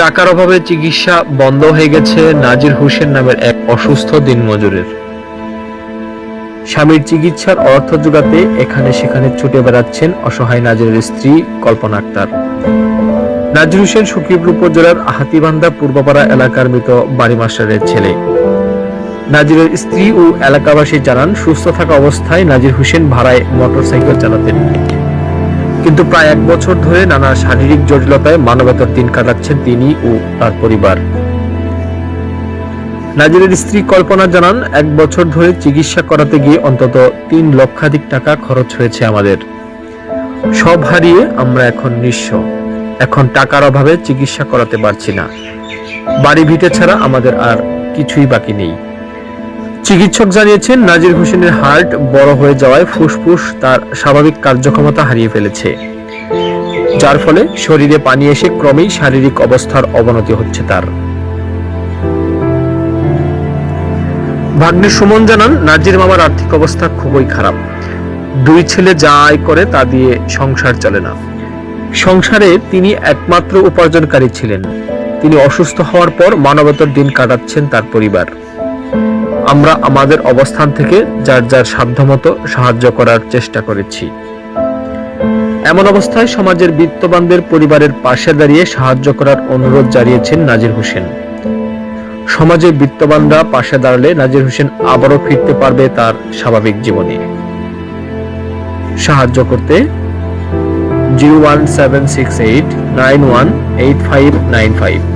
টাকার অভাবে চিকিৎসা বন্ধ হয়ে গেছে নাজির হোসেন নামের এক অসুস্থ দিনমজুরের। স্বামীর চিকিৎসার অর্থ জোগাতে এখানে সেখানে ছুটে বেড়াচ্ছেন অসহায় নাজিরের স্ত্রী কল্পনা আক্তার। নাজির হোসেন সখীপুর উপজেলার হাতিবান্ধা পূর্বপাড়া এলাকার মৃত বাড়ি মাস্টারের ছেলে। নাজিরের স্ত্রী ও এলাকাবাসী জানান, সুস্থ থাকা অবস্থায় নাজির হোসেন ভাড়ায় মোটরসাইকেল চালাতেন। কিন্তু প্রায় এক বছর ধরে নানা শারীরিক জটিলতায় মানবতার দিন কাটাচ্ছেন তিনি ও তার পরিবার। নাজিরের স্ত্রী কল্পনা জানান, এক বছর ধরে চিকিৎসা করাতে গিয়ে অন্তত তিন লক্ষাধিক টাকা খরচ হয়েছে আমাদের। সব হারিয়ে আমরা এখন নিঃস্ব। এখন টাকার অভাবে চিকিৎসা করাতে পারছি না। বাড়ি ভিটে ছাড়া আমাদের আর কিছুই বাকি নেই। চিকিৎসক জানিয়েছেন, নাজির হোসেনের হার্ট বড় হয়ে যাওয়ায় ফুসফুস তার স্বাভাবিক কার্যক্ষমতা হারিয়ে ফেলেছে। যার ফলে শরীরে পানি এসে ক্রমেই শারীরিক অবস্থার অবনতি হচ্ছে তার। ভাগ্নে সুমন জানান, নাজির মামার আর্থিক অবস্থা খুবই খারাপ। দুই ছেলে যা আয় করে তা দিয়ে সংসার চলে না। সংসারে তিনি একমাত্র উপার্জনকারী ছিলেন। তিনি অসুস্থ হওয়ার পর মানবতার দিন কাটাচ্ছেন তার পরিবার। আমরা আমাদের অবস্থান থেকে যার যার সাধ্যমতো সাহায্য করার চেষ্টা করেছি। এমন অবস্থায় সমাজের বিত্তবানদের পরিবারের পাশে দাঁড়িয়ে সাহায্য করার অনুরোধ জানিয়েছেন নাজির হোসেন। সমাজে বিত্তবানরা পাশে দাঁড়ালে নাজির হোসেন আবারও ফিরতে পারবে তার স্বাভাবিক জীবনে। সাহায্য করতে zero one seven six eight nine one eight five nine five.